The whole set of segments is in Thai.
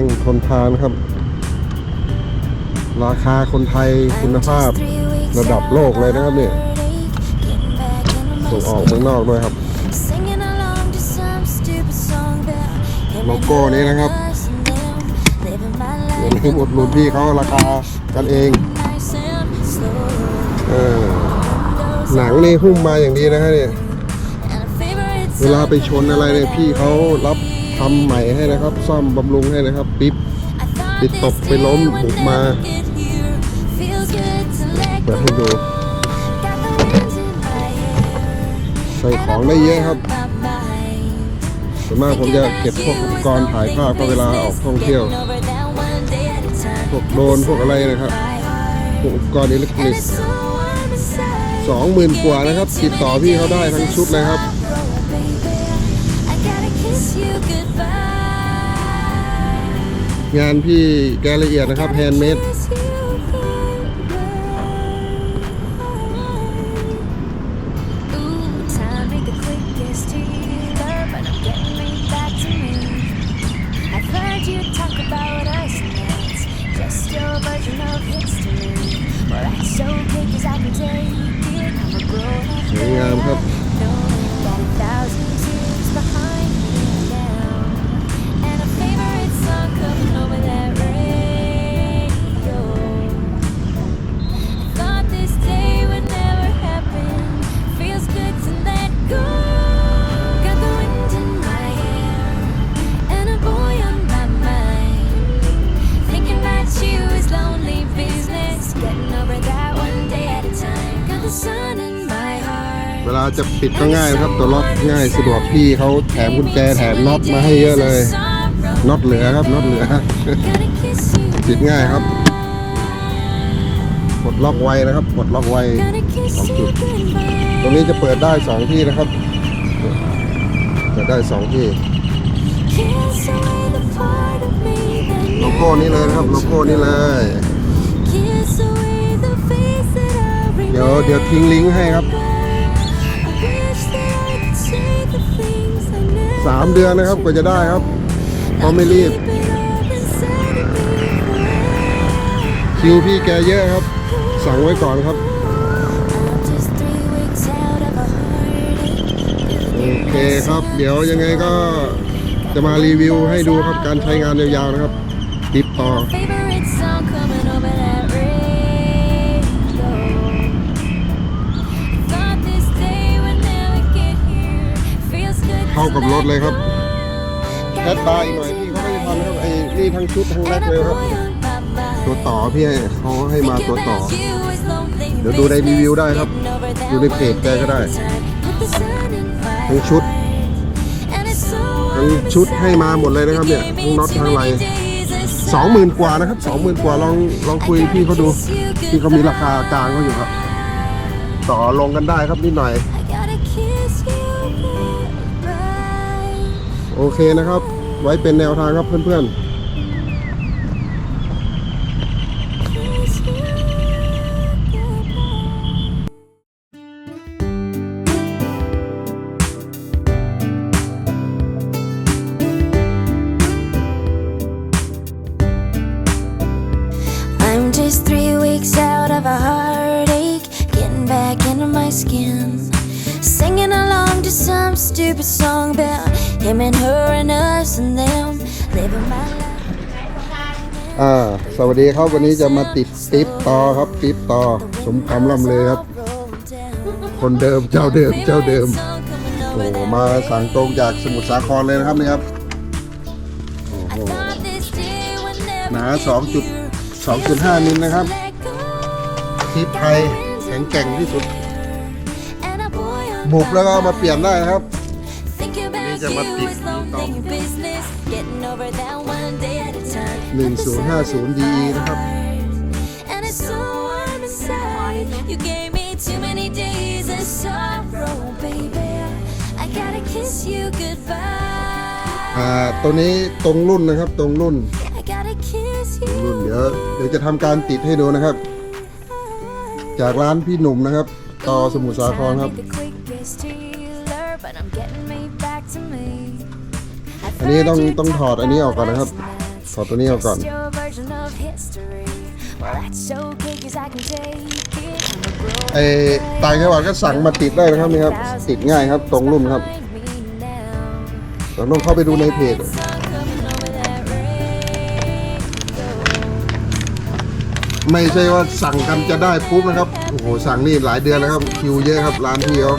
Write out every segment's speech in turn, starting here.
งทนทานครับ ราคาคนไทยคุณภาพระดับโลกเลยนะครับเนี่ยส่งออกเมืองนอกด้วยครับโลโก้นี้นะครับอย่าลืมอุดหนุนพี่เขาราคากันเองเออหนังนี่หุ้มมาอย่างดีนะฮะเนี่ยเวลาไปชนอะไรเนี่ยพี่เขารับ ทำใหม่ให้นะครับ ซ่อมบำรุงให้นะครับ ปิ๊บไปตกไปล้มบุกมาเปิดให้ดู ใส่ของได้เยอะครับส่วนมากผมจะเก็บพวกอุปกรณ์ถ่ายภาพก็เวลาออกท่องเที่ยว พวกโดนพวกอะไรนะครับ พวกอุปกรณ์อิเล็กทรอนิกส์สองหมื่นกว่านะครับ ติดต่อพี่เขาได้ทั้งชุดเลยครับ งานพี่แกละเอียดนะครับแฮนด์เมด เวลาจะปิดก็ง่ายนะครับ ตัวล็อกง่ายสะดวกพี่เขาแถมกุญแจแถมน็อตมาให้เยอะเลยน็อตเหลือครับน็อตเหลือปิดง่ายครับกดล็อกไวนะครับกดล็อกไวสองจุดตรงนี้จะเปิดได้สองที่นะครับเปิดได้สองที่โลโก้นี้เลยนะครับโลโก้นี้เลยเดี๋ยวเดี๋ยวทิ้งลิงก์ให้ครับ สามเดือนนะครับกว่าจะได้ครับเพราะไม่รีบ คิวพี่แกเยอะครับ สั่งไว้ก่อนครับ โอเคครับ เดี๋ยวยังไงก็จะมารีวิวให้ดูครับการใช้งานยาวๆนะครับ ติดต่อ เข้ากับรถเลยครับแอดบาร์อีกหน่อยพี่เขาไม่ได้ทำนะครับไอ้นี่ทั้งชุดทั้งแรกเลยครับ ตัวต่อพี่ให้เขาให้มาตัวต่อ เดี๋ยวดูในรีวิวได้ครับ ดูในเพจแกก็ได้ ทั้งชุด ทั้งชุดให้มาหมดเลยนะครับเนี่ยทั้งน็อตทั้งอะไรสองหมื่นกว่านะครับสองหมื่นกว่าลองลองคุยพี่เขาดู พี่เขามีราคากลางเขาอยู่ครับ ต่อลงกันได้ครับนิดหน่อย โอเคนะครับ ไว้เป็นแนวทางครับเพื่อนๆ Him and her and us and them. Living my life. อ่าสวัสดีครับวันนี้จะมาติดติ๊บต่อครับติ๊บต่อ สมคำล่ำเลยครับ คนเดิมเจ้าเดิมเจ้าเดิมโอ้โหมาสั่งตรงจากสมุทรสาครเลยนะครับนี่ครับโอ้โหหนา2.2.5มิลนะครับทิปไทยแข็งแกร่งที่สุดบุกแล้วก็มาเปลี่ยนได้นะครับ จะมาติดต่อ1050 DE นะครับ And it's so warm inside. You gave me too many days of sorrow, baby. I gotta kiss you goodbye. อ่าตัวนี้ตรงรุ่นนะครับตรงรุ่น I gotta kiss ตรง you. รุ่นเดี๋ยวเดี๋ยวจะทำการติดให้ดูนะครับ จากร้านพี่หนุ่มนะครับ ต่อสมุทรสาครครับ อันนี้ต้องต้องถอดอันนี้ออกก่อนนะครับ ถอดตัวนี้ออกก่อน Just your version of history. Well, that's okay 'cause I can take it. I'm a grown ไอ้ต่างจังหวัดก็สั่งมาติดได้นะครับนี่ครับ ติดง่ายครับตรงรุ่นครับ find me now. เราต้องเข้าไปดูในเพจ Song coming over that radio. ไม่ใช่ว่าสั่งกันจะได้ปุ๊บนะครับ โอ้โห สั่งนี่หลายเดือนแล้วครับ คิวเยอะครับ ร้านพี่เขา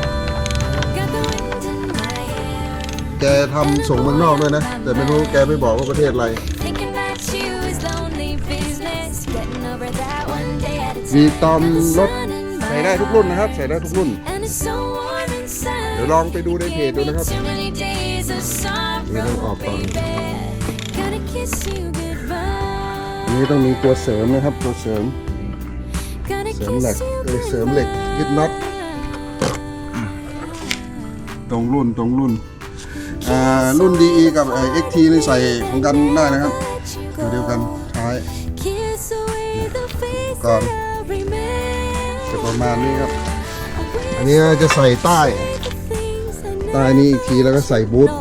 แกทำส่งเมืองนอกด้วยนะ แต่ไม่รู้แกไม่บอกว่าประเทศอะไร Thinking about you is lonely business. Getting over that one day at a มี time. ตอม Got the รถ sun in ใส่ my ได้ทุกรุ่นนะครับ ใส่ได้ทุกรุ่น And it's so warm inside. เดี๋ยวลองไปดูในเพจดูนะครับ Too many days of นี่ต้องอ sorrow, อกก่อน baby. Gotta kiss you อัน goodbye. นี้ต้องมีตัวเสริมนะครับ ตัวเสริม Gotta เสริมเหล็ก kiss you เอ้ยเสริมเหล็กยึดน็อตตรงรุ่นตรงรุ่นอ่า รุ่น DE กับไอ้ XT นี่ใส่ของกันได้นะครับตัวเดียวกันท้ายก่อนจะประมาณนี้ครับ อันนี้จะใส่ใต้ใต้นี้อีกทีแล้วก็ใส่บูท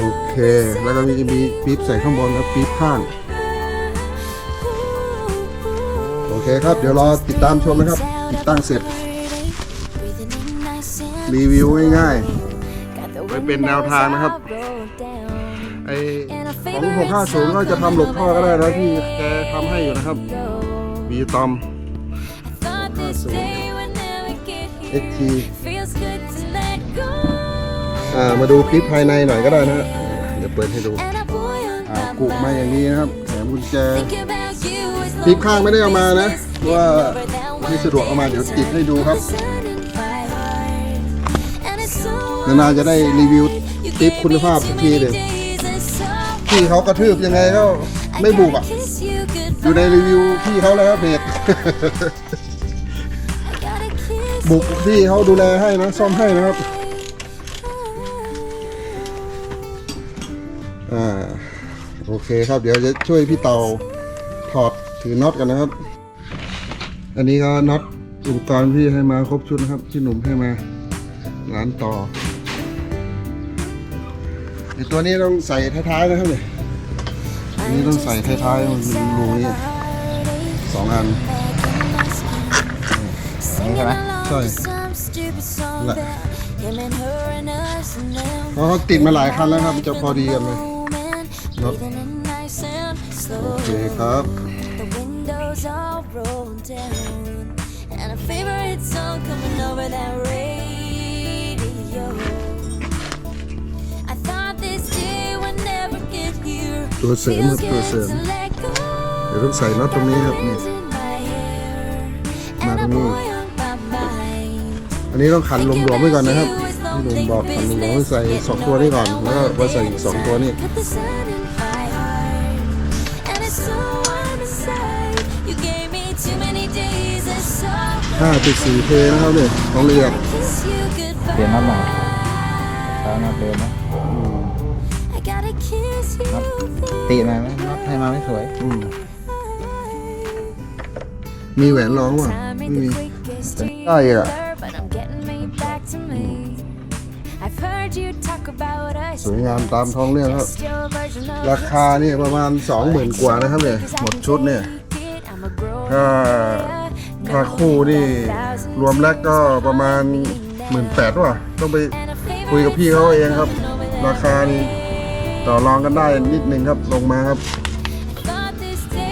โอเค แล้วก็มีมีปี๊บใส่ข้างบนแล้วปี๊บข้างโอเคครับ เดี๋ยวรอติดตามชมนะครับ ติดตั้งเสร็จ รีวิวง่ายๆ เป็นแนวทางนะครับไอของ650ก็จะทำหลบท่อก็ได้นะที่แกทำให้อยู่นะครับมีตอม XT อ่ามาดูคลิปภายในหน่อยก็ได้นะฮะเดี๋ยวเปิดให้ดูอ่ากุมาอย่างนี้นะครับแถมกุญแจคลิปข้างไม่ได้เอามานะเพราะว่าไม่ไม่สะสะดดววกกเอาเอามามาเดี๋เดี๋ยยววติติดดให้ให้ดูดูคครัรับบ นานๆจะได้รีวิวคลิปคุณภาพสักทีเลยพี่เขากระทืบยังไงก็ไม่บุกอะ อยู่ในรีวิวพี่เขาเลยครับเพจบุกพี่เขาดูแลให้นะ ซ่อมให้นะครับอ่าโอเคครับ เดี๋ยวจะช่วยพี่เตาถอดถือน็อตกันนะครับ อันนี้ก็น็อตอุปกรณ์พี่ให้มาครบชุดนะครับพี่หนุ่มให้มาร้านต่อ ไอตัวนี้ต้องใส่ท้ายๆนะครับเนี่ยอันนี้ต้องใส่ท้ายๆมันมีรูนี้สองอันนี่ใช่ไหมใช่แหละเพราะเขาติดมาหลายคันแล้วครับจะพอดีกันเลยน็อตโอเคครับ The windows all rolled down, and a favorite song coming over that radio. ตัวเสริมครับ Feels ตัว good เสริม to let go. เดี๋ยวต้องใส่น็อตตรงนี้ครับนี่ Winds in my hair, มา and ตร a งนี้ boy on my mind. อันนี้ต้องขันหลวมๆไว้ก่อนนะครับพี่หนุ่มบอกขันหลวมๆให้ใส่สองตัวนี้ก่อน แล้วก็มาใส่อีกสองตัวนี้ Put the sun in my heart, and it's so warm inside. You gave me too many days of sorrow. 5.4เพนะครับเนี่ยของเรียก Kiss you เปลี่ยนน็อตใหม่ goodbye. ตามมาเปลี่ยนนะ I gotta kiss you ตีมาไหมน็อตให้มาไม่สวย อืมมีแหวนร้องว่ะ Time ไม่ ain't มี the quickest to ใช่อะ either, but I'm getting me back to me. I've heard you talk about us. สวยงามตามท้องเรื่องครับ Just your version of ราคานี่ประมาณ20,000กว่านะครับเนี่ยหมดชุดเนี่ยถ้าถ้าคู่นี่รวมแล้วก็ประมาณ18,000ว่ะ ต้องไปคุยกับพี่เขาเองครับ ราคานี่ ต่อรองกันได้นิดนึงครับลงมาครับ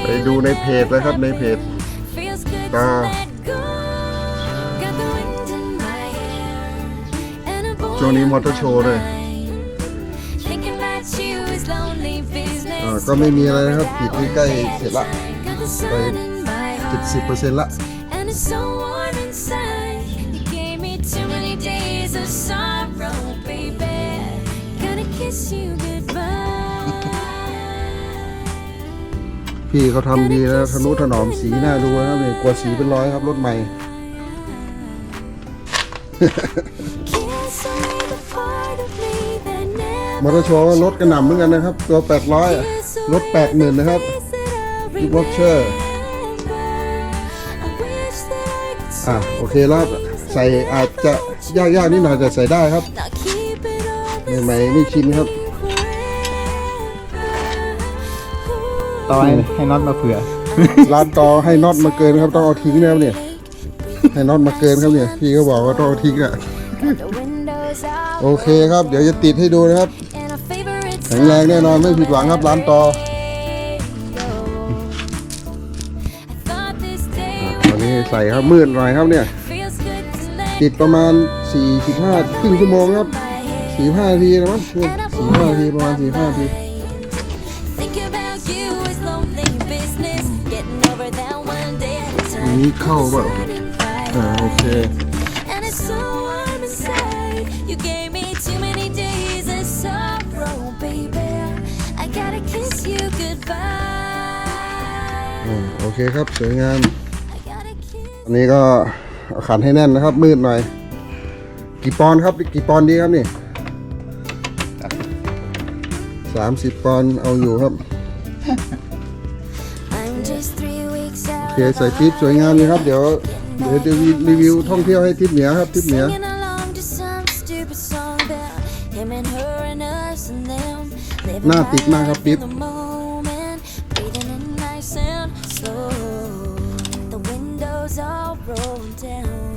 ไปดูในเพจเลยครับในเพจตาช่วงนี้มอเตอร์โชว์ด้วยอ่าก็ไม่มีอะไรนะครับปิดที่ใกล้เสร็จละไป70%ละ And it's so warm inside. พี่เขาทำดีนะทนุถนอมสีหน้าดูนะครับเนี่ยกลัวสีเป็นร้อยครับรถใหม่ มอเตอร์โชว์รถกระหน่ำเหมือนกันนะครับ ตัว 800 รถ 80,000 นะครับ Big Watcher อะโอเคแล้วใส่อาจจะยากๆนิดหน่อยแต่ใส่ได้ครับ ใหม่ๆไม่ชินครับ ต่อให้ให้น็อตมาเผื่อ ร้านต่อให้น็อตมาเกินครับต้องเอาทิ้งนะครับเนี่ย ให้น็อตมาเกินครับเนี่ย พี่เขาบอกว่าต้องเอาทิ้งอะ The windows are โอเคครับ เดี๋ยวจะติดให้ดูนะครับ and our favorite แข็งแรงแน่นอนไม่ผิดหวังครับร้านต่อ I thought this day วันนี้ใส่ครับมืดหน่อยครับเนี่ย feels good to let ติดประมาณ 45ครึ่งชั่วโมงครับ 45นาทีนะมั้ง45นาทีประมาณ45นาที Think about you is lonely business. Getting over that one day at a อัน time. นี้เข้าเปล่า Starting right. อ่าโอเค And it's so warm inside. You gave me too many days of sorrow, baby. I gotta kiss you goodbye. อ่าโอเคครับ สวยงาม I gotta kiss. อันนี้ก็เอาขันให้แน่นนะครับ มืดหน่อย กี่ปอนด์ครับ กี่ปอนด์ดีครับนี่ สามสิบปอนด์เอาอยู่ครับ I'm just three weeks โอ out. เคใส่ทิปสวยงามเลยครับ เดี๋ยวเดี๋ยวจะรีวิวท่องเที่ยวให้ทิปเหนือครับทิปเหนือ Singing along to some stupid song about him and her and us and them. Living หน้าติดมากครับ life ปิ๊บ in the moment, breathing in nice and slow. The windows all rolled down,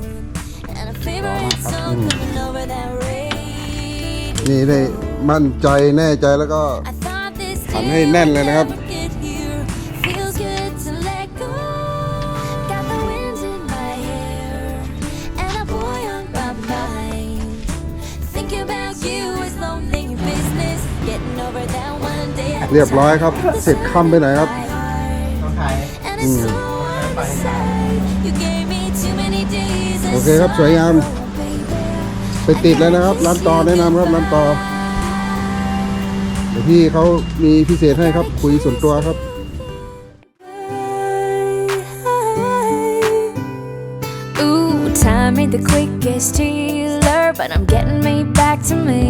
and a favorite song coming over that radio. นี่ได้ มั่นใจแน่ใจแล้วก็ I thought this หัน day ให้แน่นเลยนะครับ would never get here. Feels good to let go. Got the wind in my hair and a boy on my mind. Think about you is lonely business. Getting over that one day. at a เรียบร้อยครับ เสร็จค่ำไปไหนอยครับ my heart. ต้องถ่าย And it's so warm inside. You gave me too many days. of โอเคครับสวยงาม sorrow, baby. ไปติดแล้วนะครับ ร้านต่อแนะนำครับ ร้านต่อ เดี๋ยวพี่เขามีพิเศษให้ครับ คุยส่วนตัวครับ Ooh, time ain't the quickest healer, but I'm getting me back to me.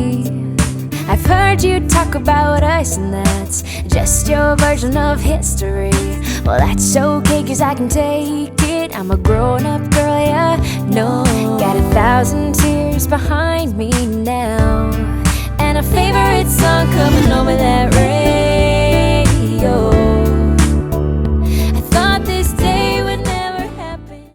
I've heard you talk about us, and that's just your version of history. Well, that's okay, cause I can take it. I'm a grown up girl, yeah, no. Got a thousand tears behind me now, a favorite song coming over that radio.